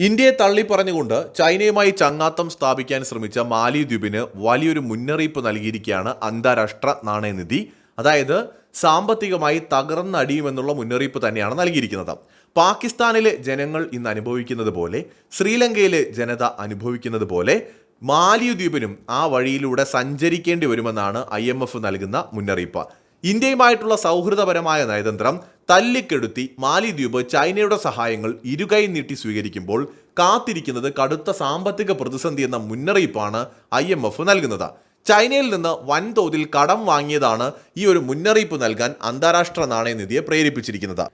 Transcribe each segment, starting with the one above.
ഇന്ത്യയെ തള്ളി പറഞ്ഞുകൊണ്ട് ചൈനയുമായി ചങ്ങാത്തം സ്ഥാപിക്കാൻ ശ്രമിച്ച മാലിദ്വീപിന് വലിയൊരു മുന്നറിയിപ്പ് നൽകിയിരിക്കുകയാണ് അന്താരാഷ്ട്ര നാണയനിധി. അതായത് സാമ്പത്തികമായി തകർന്നടിയുമെന്നുള്ള മുന്നറിയിപ്പ് തന്നെയാണ് നൽകിയിരിക്കുന്നത്. പാകിസ്ഥാനിലെ ജനങ്ങൾ ഇന്ന് അനുഭവിക്കുന്നത് പോലെ ശ്രീലങ്കയിലെ ജനത അനുഭവിക്കുന്നത് പോലെ മാലിദ്വീപിനും ആ വഴിയിലൂടെ സഞ്ചരിക്കേണ്ടി വരുമെന്നാണ് ഐ നൽകുന്ന മുന്നറിയിപ്പ്. ഇന്ത്യയുമായിട്ടുള്ള സൗഹൃദപരമായ നയതന്ത്രം തല്ലിക്കെടുത്തി മാലിദ്വീപ് ചൈനയുടെ സഹായങ്ങൾ ഇരുകൈ നീട്ടി സ്വീകരിക്കുമ്പോൾ കാത്തിരിക്കുന്നത് കടുത്ത സാമ്പത്തിക പ്രതിസന്ധി എന്ന മുന്നറിയിപ്പാണ് ഐ എം എഫ് നൽകുന്നത്. ചൈനയിൽ നിന്ന് വൻതോതിൽ കടം വാങ്ങിയതാണ് ഈ ഒരു മുന്നറിയിപ്പ് നൽകാൻ അന്താരാഷ്ട്ര നാണയനിധിയെ പ്രേരിപ്പിച്ചിരിക്കുന്നത്.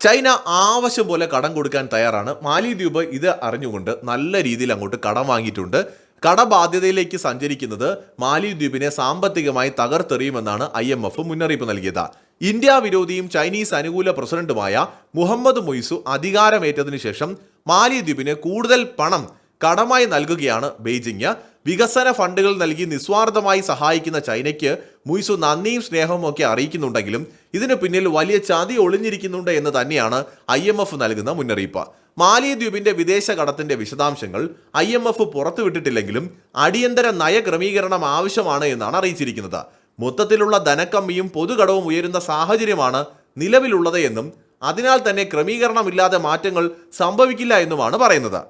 ചൈന ആവശ്യം പോലെ കടം കൊടുക്കാൻ തയ്യാറാണ്. മാലിദ്വീപ് ഇത് അറിഞ്ഞുകൊണ്ട് നല്ല രീതിയിൽ അങ്ങോട്ട് കടം വാങ്ങിയിട്ടുണ്ട്. കടബാധ്യതയിലേക്ക് സഞ്ചരിക്കുന്നത് മാലിദ്വീപിനെ സാമ്പത്തികമായി തകർത്തെറിയുമെന്നാണ് ഐ എം എഫ് മുന്നറിയിപ്പ് നൽകിയത്. ഇന്ത്യ വിരോധിയും ചൈനീസ് അനുകൂല പ്രസിഡന്റുമായ മുഹമ്മദ് മൊയ്സു അധികാരമേറ്റതിനു ശേഷം മാലിദ്വീപിന് കൂടുതൽ പണം കടമായി നൽകുകയാണ് ബെയ്ജിങ് വികസന ഫണ്ടുകൾ നൽകി നിസ്വാർത്ഥമായി സഹായിക്കുന്ന ചൈനയ്ക്ക് മുയ്സു നന്ദിയും സ്നേഹവും ഒക്കെ അറിയിക്കുന്നുണ്ടെങ്കിലും ഇതിനു പിന്നിൽ വലിയ ചതി ഒളിഞ്ഞിരിക്കുന്നുണ്ട് എന്ന് തന്നെയാണ് ഐ എം എഫ് നൽകുന്ന മുന്നറിയിപ്പ്. മാലിദ്വീപിന്റെ വിദേശ കടത്തിന്റെ വിശദാംശങ്ങൾ ഐ എം എഫ് പുറത്തുവിട്ടിട്ടില്ലെങ്കിലും അടിയന്തര നയക്രമീകരണം ആവശ്യമാണ് എന്നാണ് അറിയിച്ചിരിക്കുന്നത്. മൊത്തത്തിലുള്ള ധനക്കമ്മിയും പൊതുകടവും ഉയരുന്ന സാഹചര്യമാണ് നിലവിലുള്ളത് എന്നും അതിനാൽ തന്നെ ക്രമീകരണമില്ലാതെ മാറ്റങ്ങൾ സംഭവിക്കില്ല എന്നുമാണ് പറയുന്നത്.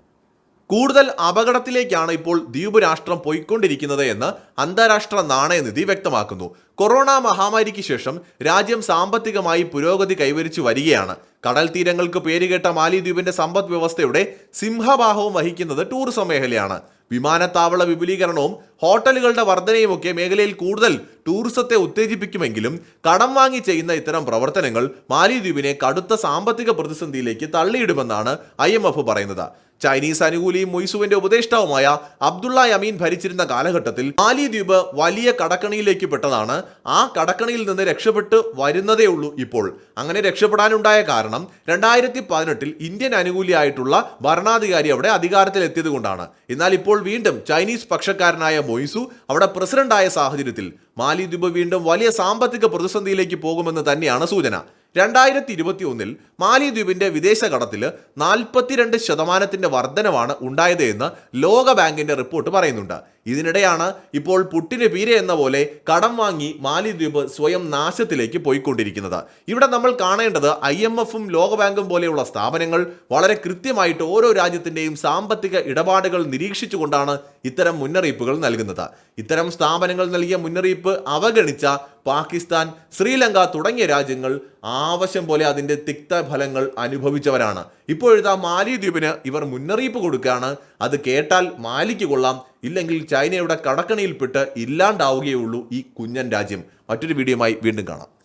കൂടുതൽ അപകടത്തിലേക്കാണ് ഇപ്പോൾ ദ്വീപ് രാഷ്ട്രം പോയിക്കൊണ്ടിരിക്കുന്നത് എന്ന് അന്താരാഷ്ട്ര നാണയനിധി വ്യക്തമാക്കുന്നു. കൊറോണ മഹാമാരിക്ക് ശേഷം രാജ്യം സാമ്പത്തികമായി പുരോഗതി കൈവരിച്ചു വരികയാണ്. കടൽ തീരങ്ങൾക്ക് പേരുകേട്ട മാലിദ്വീപിന്റെ സമ്പദ് വ്യവസ്ഥയുടെ സിംഹഭാഗവും വഹിക്കുന്നത് ടൂറിസം മേഖലയാണ്. വിമാനത്താവള വിപുലീകരണവും ഹോട്ടലുകളുടെ വർധനയുമൊക്കെ മേഖലയിൽ കൂടുതൽ ടൂറിസത്തെ ഉത്തേജിപ്പിക്കുമെങ്കിലും കടം വാങ്ങി ചെയ്യുന്ന ഇത്തരം പ്രവർത്തനങ്ങൾ മാലിദ്വീപിനെ കടുത്ത സാമ്പത്തിക പ്രതിസന്ധിയിലേക്ക് തള്ളിയിടുമെന്നാണ് ഐ പറയുന്നത്. ചൈനീസ് അനുകൂലിയും മൊയ്സുവിന്റെ ഉപദേഷ്ടാവുമായ അബ്ദുള്ള യമീൻ ഭരിച്ചിരുന്ന കാലഘട്ടത്തിൽ മാലിദ്വീപ് വലിയ കടക്കണിയിലേക്ക് പെട്ടതാണ്. ആ കടക്കണിയിൽ നിന്ന് രക്ഷപ്പെട്ട് വരുന്നതേ ഉള്ളൂ ഇപ്പോൾ. അങ്ങനെ രക്ഷപ്പെടാനുണ്ടായ കാരണം രണ്ടായിരത്തി പതിനെട്ടിൽ ഇന്ത്യൻ അനുകൂലിയായിട്ടുള്ള ഭരണാധികാരി അവിടെ അധികാരത്തിലെത്തിയത് കൊണ്ടാണ് എന്നാൽ ഇപ്പോൾ വീണ്ടും ചൈനീസ് പക്ഷക്കാരനായ മൊയ്സു അവിടെ പ്രസിഡന്റായ സാഹചര്യത്തിൽ മാലിദ്വീപ് വീണ്ടും വലിയ സാമ്പത്തിക പ്രതിസന്ധിയിലേക്ക് പോകുമെന്ന് തന്നെയാണ് സൂചന. രണ്ടായിരത്തി ഇരുപത്തി ഒന്നിൽ മാലിദ്വീപിന്റെ വിദേശ കടത്തിൽ നാൽപ്പത്തിരണ്ട് ശതമാനത്തിന്റെ വർധനവാണ് ഉണ്ടായത് എന്ന് ലോക ബാങ്കിന്റെ റിപ്പോർട്ട് പറയുന്നുണ്ട്. ഇതിനിടെയാണ് ഇപ്പോൾ പുട്ടിന് പീരെ എന്ന പോലെ കടം വാങ്ങി മാലിദ്വീപ് സ്വയം നാശത്തിലേക്ക് പോയിക്കൊണ്ടിരിക്കുന്നത്. ഇവിടെ നമ്മൾ കാണേണ്ടത് ഐ എം എഫും ലോകബാങ്കും പോലെയുള്ള സ്ഥാപനങ്ങൾ വളരെ കൃത്യമായിട്ട് ഓരോ രാജ്യത്തിന്റെയും സാമ്പത്തിക ഇടപാടുകൾ നിരീക്ഷിച്ചുകൊണ്ടാണ് ഇത്തരം മുന്നറിയിപ്പുകൾ നൽകുന്നത്. ഇത്തരം സ്ഥാപനങ്ങൾ നൽകിയ മുന്നറിയിപ്പ് അവഗണിച്ച പാകിസ്ഥാൻ ശ്രീലങ്ക തുടങ്ങിയ രാജ്യങ്ങൾ ആവശ്യം പോലെ അതിന്റെ തിക്ത ഫലങ്ങൾ അനുഭവിച്ചവരാണ്. ഇപ്പോഴത്തെ മാലിദ്വീപിന് ഇവർ മുന്നറിയിപ്പ് കൊടുക്കുകയാണ്. അത് കേട്ടാൽ മാലിക്ക് കൊള്ളാം. ഇല്ലെങ്കിൽ ചൈനയുടെ കടക്കണിയിൽപ്പെട്ട് ഇല്ലാണ്ടാവുകയുള്ളൂ ഈ കുഞ്ഞൻ രാജ്യം. മറ്റൊരു വീഡിയോയുമായി വീണ്ടും കാണാം.